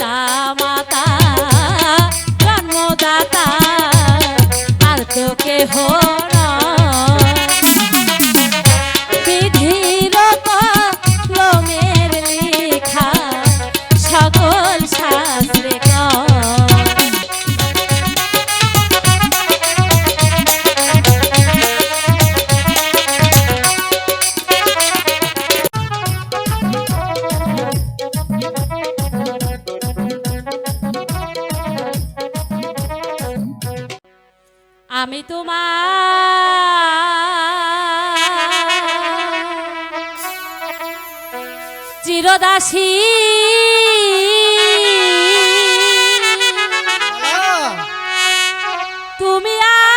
পিতা মাতা জন্মদাতা আর তো কেহ আমি তোমার চিরদাসী। তুমি আমার